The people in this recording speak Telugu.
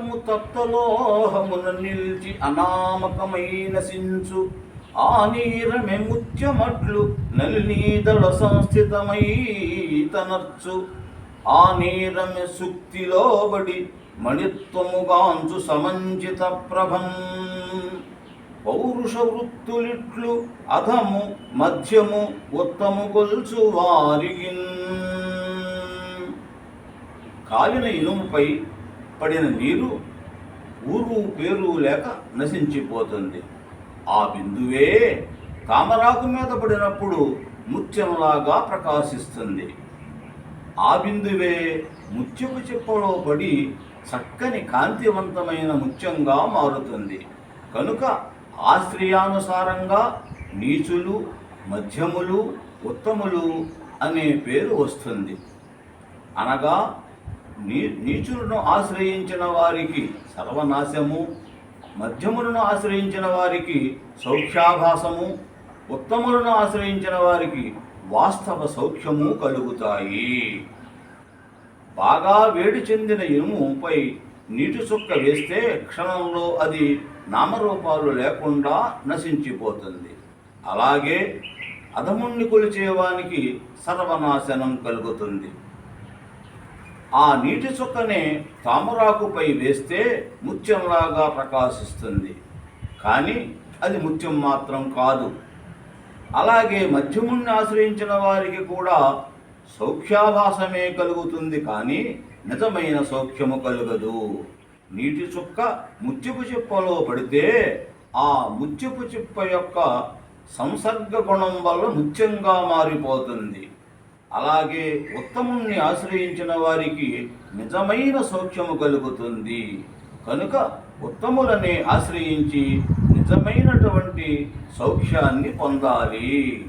తప్తలోహమున నిల్చి అనామకమైన సించు. ఆ నీరమే ముత్యమట్లు నలినీదళ సంస్థితమై తనర్చు. ఆ నీరమే సుక్తిలోబడి మణిత్వముగాంచు సమంజిత ప్రభం. పౌరుష వృత్తులిట్లు అధము మధ్యము ఉత్తము కొల్చు వారిగిన్. కాలిన ఇనుముపై పడిన నీరు ఊరు పేరు లేక నశించిపోతుంది. ఆ బిందువే తామరాకు మీద పడినప్పుడు ముత్యంలాగా ప్రకాశిస్తుంది. ఆ బిందువే ముత్యపు చిప్పలో పడి చక్కని కాంతివంతమైన ముత్యంగా మారుతుంది. కనుక ఆశ్రయానుసారంగా నీచులు మధ్యములు ఉత్తములు అనే పేరు వస్తుంది. అనగా నీ నీచులను ఆశ్రయించిన వారికి సర్వనాశము మధ్యములను ఆశ్రయించిన వారికి సౌఖ్యాభాసము ఉత్తములను ఆశ్రయించిన వారికి వాస్తవ సౌఖ్యము కలుగుతాయి. బాగా వేడి చెందిన ఇనుముపై నీటి చుక్క వేస్తే క్షణంలో అది నామరూపాలు లేకుండా నశించిపోతుంది. అలాగే అధముణ్ణి కొలిచేవానికి సర్వనాశనం కలుగుతుంది. ఆ నీటి చుక్కనే తామరాకుపై వేస్తే ముత్యంలాగా ప్రకాశిస్తుంది. కానీ అది ముత్యం మాత్రం కాదు. అలాగే మధ్యముణ్ణి ఆశ్రయించిన వారికి కూడా సౌఖ్యాభాసమే కలుగుతుంది కానీ నిజమైన సౌఖ్యము కలుగదు. నీటి చుక్క ముత్యపు చిప్పలో పడితే ఆ ముత్యపు చిప్ప యొక్క సంసర్గ గుణం వల్ల ముత్యంగా మారిపోతుంది. అలాగే ఉత్తముణ్ణి ఆశ్రయించిన వారికి నిజమైన సౌఖ్యము కలుగుతుంది. కనుక ఉత్తములని ఆశ్రయించి నిజమైనటువంటి సౌఖ్యాన్ని పొందాలి.